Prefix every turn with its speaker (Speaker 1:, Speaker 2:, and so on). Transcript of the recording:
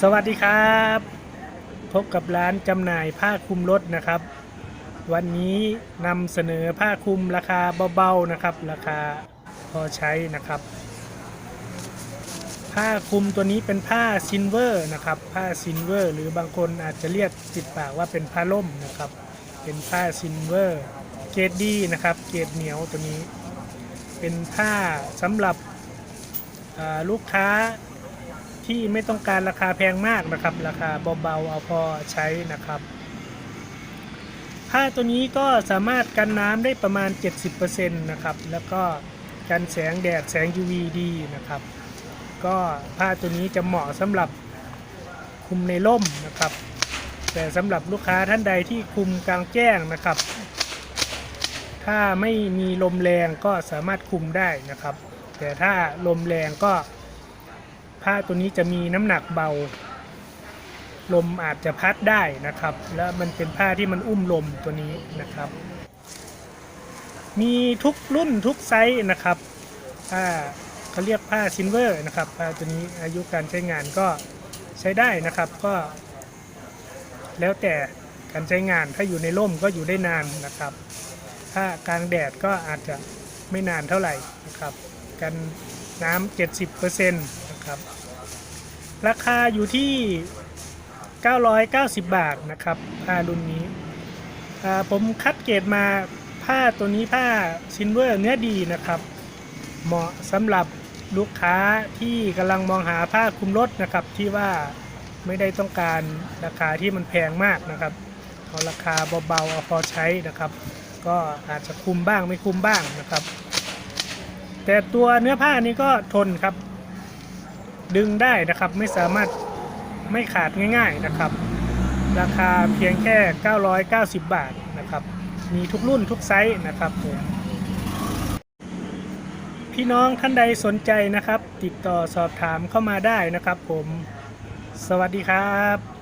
Speaker 1: สวัสดีครับ พบกับร้านจำหน่ายผ้าคลุมรถนะครับ วันนี้นำเสนอผ้าคลุมราคาเบาๆนะครับ ราคาพอใช้นะครับ ผ้าคลุมตัวนี้เป็นผ้าซินเวอร์นะครับ ผ้าซินเวอร์ หรือบางคนอาจจะเรียกติดปากว่าเป็นผ้าล่มนะครับ เป็นผ้าซินเวอร์ เกรดดีนะครับ เกรดเหนียวตัวนี้ เป็นผ้าสำหรับลูกค้า ที่ไม่ต้องการราคาแพงมากนะครับ ราคาเบาๆเอาพอใช้นะครับ ผ้าตัวนี้ก็สามารถกันน้ำได้ประมาณ 70%นะครับ แล้วก็กันแสงแดดแสง UV ดีนะครับ ก็ผ้าตัวนี้จะเหมาะสำหรับคุมในร่มนะครับ แต่สำหรับลูกค้าท่านใดที่คุมกลางแจ้งนะครับ ถ้าไม่มีลมแรงก็สามารถคุมได้นะครับ แต่ถ้าลมแรงก็ ผ้าตัวนี้จะมีน้ำหนักเบา ลมอาจจะพัดได้นะครับ แล้วมันเป็นผ้าที่มันอุ้มลมตัวนี้นะครับ มีทุกรุ่นทุกไซส์นะครับผ้าเขาเรียกผ้าซินเวอร์นะครับผ้าตัวนี้อายุการใช้งานก็ใช้ได้นะครับก็ แล้วแต่การใช้งานถ้าอยู่ในร่มก็อยู่ได้นานนะครับ ถ้ากลางแดดก็อาจจะไม่นานเท่าไหร่นะครับ กันน้ำ70%นะครับ ราคาอยู่ที่ 990 บาทนะครับผ้ารุ่นนี้ ผมคัดเกรดมาผ้าตัวนี้ผ้าซินเวอร์เนื้อดีนะครับ เหมาะสำหรับลูกค้าที่กำลังมองหาผ้าคลุมรถนะครับที่ว่าไม่ได้ต้องการราคาที่มันแพงมากนะครับเอาราคาเบาๆเอาพอใช้นะครับ ก็อาจจะคุมบ้างไม่คุมบ้างนะครับ แต่ตัวเนื้อผ้านี้ก็ทนครับ ดึงได้นะครับไม่สามารถไม่ขาดง่าย ๆนะครับ ราคาเพียงแค่ 990 บาทนะครับ มีทุกรุ่นทุกไซส์นะครับผมพี่น้องท่านใดสนใจนะครับ ติดต่อสอบถามเข้ามาได้นะครับ ผม สวัสดีครับ